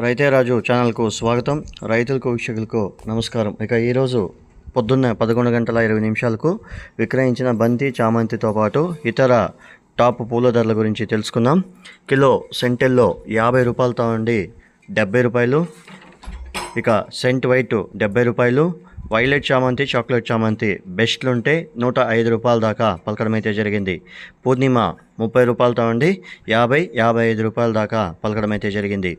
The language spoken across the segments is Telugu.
రైతే రాజు ఛానల్కు స్వాగతం. రైతులకు వీక్షకులకు నమస్కారం. ఇక ఈరోజు పొద్దున్న పదకొండు గంటల ఇరవై నిమిషాలకు విక్రయించిన బంతి చామంతితో పాటు ఇతర టాప్ పూల ధరల గురించి తెలుసుకుందాం. కిలో సెంటెల్లో యాభై రూపాయలతో నుండి డెబ్బై రూపాయలు. ఇక సెంట్ వైట్ డెబ్బై రూపాయలు. వైలెట్ చామంతి చాక్లెట్ చామంతి బెస్ట్లు ఉంటే నూట ఐదు రూపాయల దాకా పలకడం అయితే జరిగింది. పూర్ణిమ ముప్పై రూపాయలతో ఉండి యాభై యాభై ఐదు రూపాయల దాకా పలకడం అయితే జరిగింది.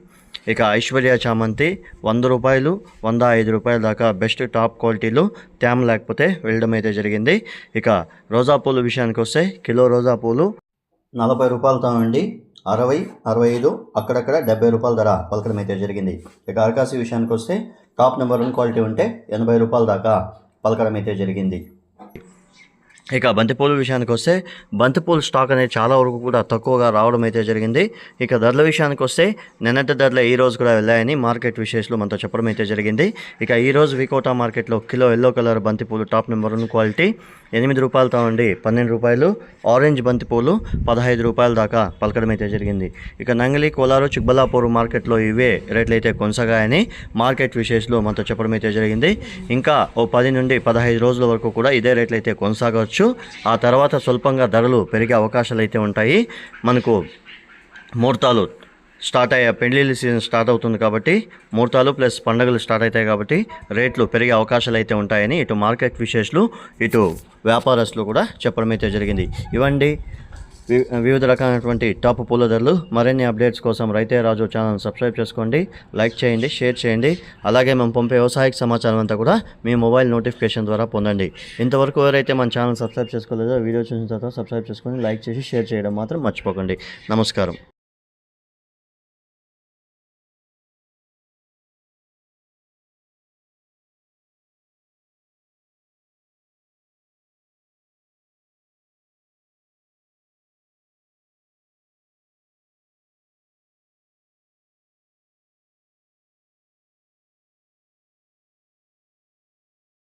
ఇక ఐశ్వర్య చామంతి వంద రూపాయలు వంద ఐదు రూపాయల దాకా బెస్ట్ టాప్ క్వాలిటీలు తేమ లేకపోతే వెళ్ళడం అయితే జరిగింది. ఇక రోజా పూలు విషయానికి వస్తే కిలో రోజా పూలు నలభై రూపాయలతో నుండి అరవై అరవై ఐదు అక్కడక్కడ డెబ్బై రూపాయల ధర పలకడం అయితే జరిగింది. ఇక అరకాసి విషయానికి వస్తే టాప్ నెంబర్ వన్ క్వాలిటీ ఉంటే ఎనభై రూపాయల దాకా పలకడం అయితే జరిగింది. ఇక బంతిపూలు విషయానికి వస్తే బంతిపూలు స్టాక్ అనేది చాలా వరకు కూడా తక్కువగా రావడం అయితే జరిగింది. ఇక ధరల విషయానికి వస్తే నిన్నటి ధరలు ఈ రోజు కూడా వెళ్ళాయని మార్కెట్ విశేషాలు మనతో చెప్పడం అయితే జరిగింది. ఇక ఈ రోజు వికోటా మార్కెట్లో కిలో ఎల్లో కలర్ బంతిపూలు టాప్ నెంబర్ వన్ క్వాలిటీ ఎనిమిది రూపాయలతో ఉండి పన్నెండు రూపాయలు ఆరెంజ్ బంతిపూలు పదహైదు రూపాయల దాకా పలకడం అయితే జరిగింది. ఇక నంగలి కోలారు చిక్బల్లాపూర్ మార్కెట్లో ఇవే రేట్లు అయితే కొనసాగాయని మార్కెట్ విశేషాలు మనతో చెప్పడం అయితే జరిగింది. ఇంకా ఓ పది నుండి పదహైదు రోజుల వరకు కూడా ఇదే రేట్లు అయితే కొనసాగవచ్చు. ఆ తర్వాత స్వల్పంగా ధరలు పెరిగే అవకాశాలు అయితే ఉంటాయి. మనకు ముహూర్తాలు స్టార్ట్ అయ్యే పెళ్ళిళ్ళ సీజన్ స్టార్ట్ అవుతుంది కాబట్టి ముహూర్తాలు ప్లస్ పండుగలు స్టార్ట్ అవుతాయి కాబట్టి రేట్లు పెరిగే అవకాశాలు అయితే ఉంటాయని ఇటు మార్కెట్ విశేషాలు ఇటు వ్యాపారస్తులు కూడా చెప్పడం అయితే జరిగింది. ఇవ్వండి. వివిధ రకాలైనటువంటి టాప్ పూల ధరలు మరిన్ని అప్డేట్స్ కోసం రైతే రాజు ఛానల్ సబ్స్క్రైబ్ చేసుకోండి లైక్ చేయండి షేర్ చేయండి. అలాగే మేము పంపే వ్యవసాయక సమాచారం అంతా కూడా మీ మొబైల్ నోటిఫికేషన్ ద్వారా పొందండి. ఇంతవరకు ఎవరైతే మన ఛానల్ సబ్స్క్రైబ్ చేసుకోలేదో వీడియో చూసిన తర్వాత సబ్స్క్రైబ్ చేసుకొని లైక్ చేసి షేర్ చేయడం మాత్రం మర్చిపోకండి. నమస్కారం.